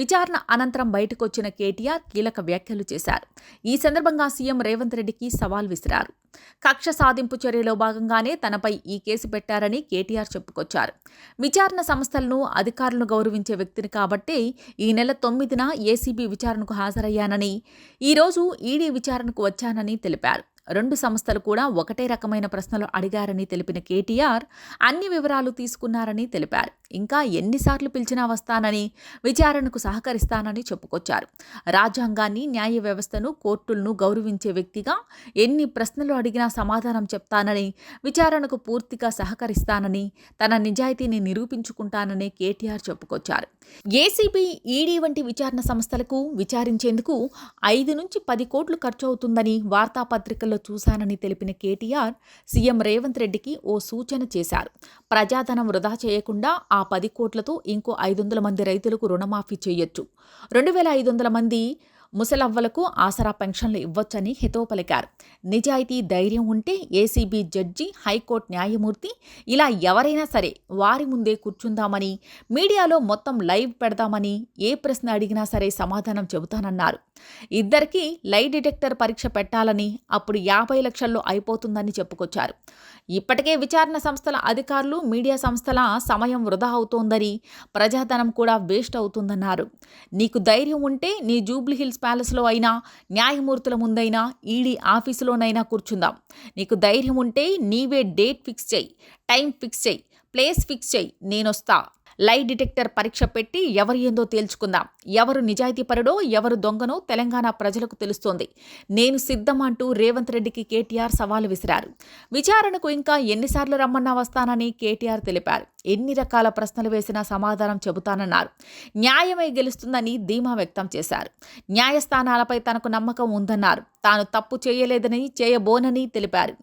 విచారణ అనంతరం బయటకు వచ్చిన కేటీఆర్ కీలక వ్యాఖ్యలు చేశారు. ఈ సందర్భంగా సీఎం రేవంత్ రెడ్డికి సవాల్ విసిరారు. కక్ష సాధింపు చర్యలో భాగంగానే తనపై ఈ కేసు పెట్టారని కేటీఆర్ చెప్పుకొచ్చారు. విచారణ సంస్థలను అధికారులను గౌరవించే వ్యక్తిని కాబట్టి ఈ నెల తొమ్మిదిన ఏసీబీ విచారణకు హాజరయ్యానని ఈరోజు ఈడీ విచారణకు వచ్చానని తెలిపారు. రెండు సంస్థలు కూడా ఒకటే రకమైన ప్రశ్నలు అడిగారని తెలిపిన కేటీఆర్ అన్ని వివరాలు తీసుకున్నారని తెలిపారు. ఇంకా ఎన్నిసార్లు పిలిచినా వస్తానని విచారణకు సహకరిస్తానని చెప్పుకొచ్చారు. రాజ్యాంగాన్ని న్యాయ వ్యవస్థను కోర్టులను గౌరవించే వ్యక్తిగా ఎన్ని ప్రశ్నలు అడిగినా సమాధానం చెప్తానని విచారణకు పూర్తిగా సహకరిస్తానని తన నిజాయితీని నిరూపించుకుంటానని కేటీఆర్ చెప్పుకొచ్చారు. ఏసీబీ ఈడీ వంటి విచారణ సంస్థలకు విచారించేందుకు ఐదు నుంచి పది కోట్లు ఖర్చు అవుతుందని వార్తాపత్రికల్లో చూశానని తెలిపిన కేటీఆర్ సీఎం రేవంత్ రెడ్డికి ఓ సూచన చేశారు. ప్రజాధనం వృధా చేయకుండా ఆ పది కోట్లతో ఇంకో ఐదు వందల మంది రైతులకు రుణమాఫీ చేయొచ్చు. రెండు వేల ఐదు వందల మంది ముసలవ్వలకు ఆసరా పెన్షన్లు ఇవ్వొచ్చని హితవు పలికారు నిజాయితీ ధైర్యం ఉంటే ఏసీబీ జడ్జి హైకోర్టు న్యాయమూర్తి ఇలా ఎవరైనా సరే వారి ముందే కూర్చుందామని మీడియాలో మొత్తం లైవ్ పెడదామని ఏ ప్రశ్న అడిగినా సరే సమాధానం చెబుతానన్నారు. ఇద్దరికీ లై డిటెక్టర్ పరీక్ష పెట్టాలని అప్పుడు యాభై లక్షల్లో అయిపోతుందని చెప్పుకొచ్చారు. ఇప్పటికే విచారణ సంస్థల అధికారులు మీడియా సంస్థల సమయం వృధా అవుతోందని ప్రజాధనం కూడా వేస్ట్ అవుతుందన్నారు. నీకు ధైర్యం ఉంటే నీ జూబ్లీహిల్స్ ప్యాలెస్లో అయినా న్యాయమూర్తుల ముందైనా ఈడీ ఆఫీసులోనైనా కూర్చుందాం. నీకు ధైర్యం ఉంటే నీవే డేట్ ఫిక్స్ చేయి టైం ఫిక్స్ చేయి ప్లేస్ ఫిక్స్ చేయి నేనొస్తా. లై డిటెక్టర్ పరీక్ష పెట్టి ఎవరు ఏందో తేల్చుకుందాం. ఎవరు నిజాయితీపరుడో ఎవరు దొంగనో తెలంగాణ ప్రజలకు తెలుస్తోంది. నేను సిద్ధం అంటూ రేవంత్ రెడ్డికి కేటీఆర్ సవాలు విసిరారు. విచారణకు ఇంకా ఎన్నిసార్లు రమ్మన్నా వస్తానని కేటీఆర్ తెలిపారు. ఎన్ని రకాల ప్రశ్నలు వేసినా సమాధానం చెబుతానన్నారు. న్యాయమే గెలుస్తుందని ధీమా వ్యక్తం చేశారు. న్యాయస్థానాలపై తనకు నమ్మకం ఉందన్నారు. తాను తప్పు చేయలేదని చేయబోనని తెలిపారు.